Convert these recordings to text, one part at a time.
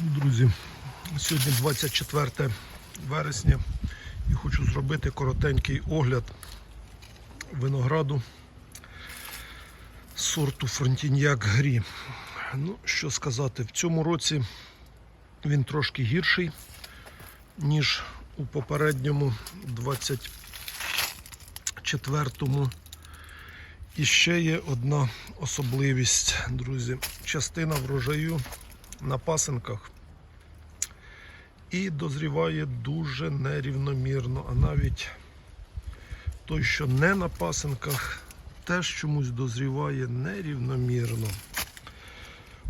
Друзі, сьогодні 24 вересня і хочу зробити коротенький огляд винограду сорту Фронтіньяк Грі. Ну, що сказати, в цьому році він трошки гірший, ніж у попередньому 24-му. І ще є одна особливість, друзі. Частина врожаю на пасинках і дозріває дуже нерівномірно, а навіть той, що не на пасинках, теж чомусь дозріває нерівномірно.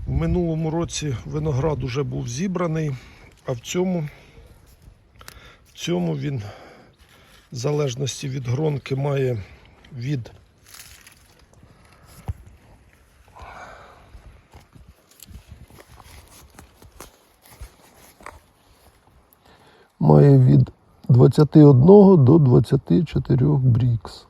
В минулому році виноград уже був зібраний, а в цьому, в цьому він, в залежності від гронки, має від має від 21 до 24 брікс.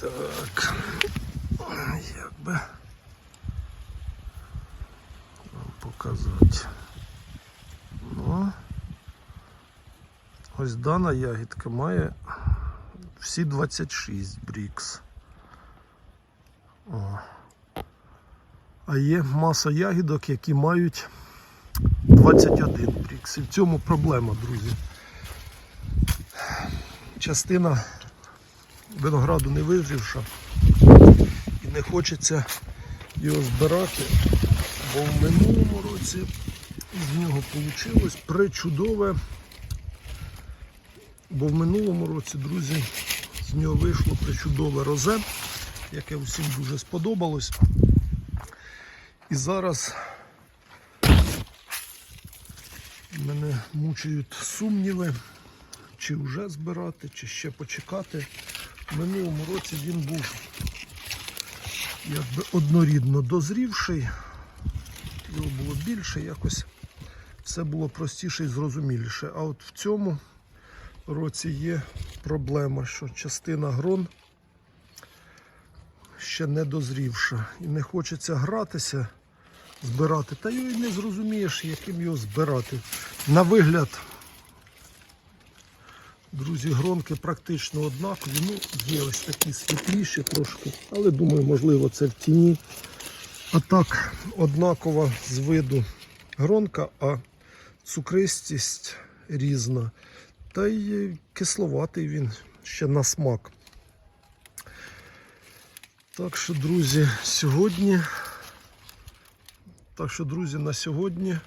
Так, як би вам показати. Ну. Ось дана ягідка має всі 26 брікс. О. А є маса ягідок, які мають 21 брікс. І в цьому проблема, друзі. Частина винограду не визрівша і не хочеться його збирати, бо в минулому році з нього вийшло причудове Бо в минулому році, друзі, з нього вийшло причудове розе, яке всім дуже сподобалось. І зараз мене мучають сумніви, чи вже збирати, чи ще почекати. В минулому році він був якби однорідно дозрівший, його було більше, якось все було простіше і зрозуміліше. А от в цьому році є проблема, що частина грон ще не дозрівша. І не хочеться гратися, збирати. Та і не зрозумієш, яким його збирати. На вигляд, друзі, гронки практично однакові. Ну, є ось такі світліші трошки, але думаю, можливо, це в тіні. А так, однакова з виду гронка, а цукристість різна. Та й кисловатий він ще на смак. Так що, друзі, сьогодні. Так що, друзі, на сьогодні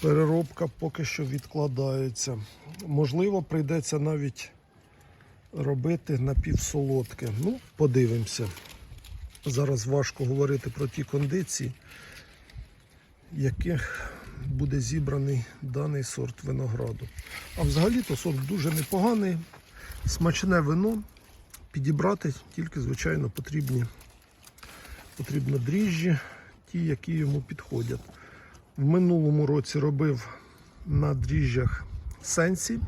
переробка поки що відкладається. Можливо, прийдеться навіть робити напівсолодке. Ну, подивимося. Зараз важко говорити про ті кондиції, яких буде зібраний даний сорт винограду. А взагалі-то сорт дуже непоганий, смачне вино. Підібрати тільки, звичайно, потрібні, потрібно дріжджі, ті, які йому підходять. В минулому році робив на дріжджах сенсі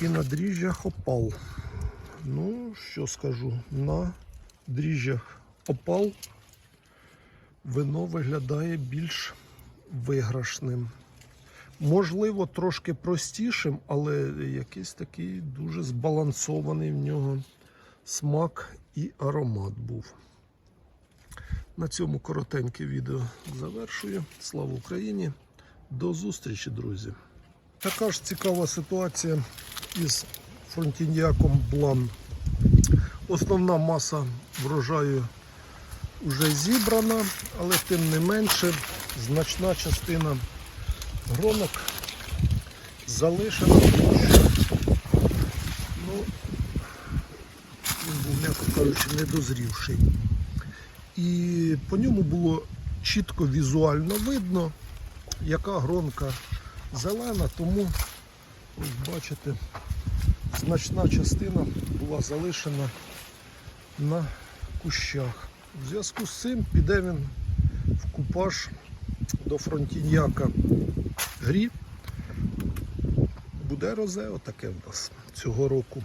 і на дріжджах опал. Ну, що скажу, на дріжджах опал вино виглядає більш виграшним. Можливо, трошки простішим, але якийсь такий дуже збалансований в нього смак і аромат був. На цьому коротеньке відео завершую. Слава Україні! До зустрічі, друзі! Така ж цікава ситуація із фронтіньяком Блан. Основна маса врожаю вже зібрана, але тим не менше значна частина гронок залишена, тому що ну, він був, м'яко кажучи, недозрівший. І по ньому було чітко візуально видно, яка гронка зелена, тому, ось бачите, значна частина була залишена на кущах. В зв'язку з цим піде він в купаж до фронтіньяка грі. Буде розе, отаке в нас цього року.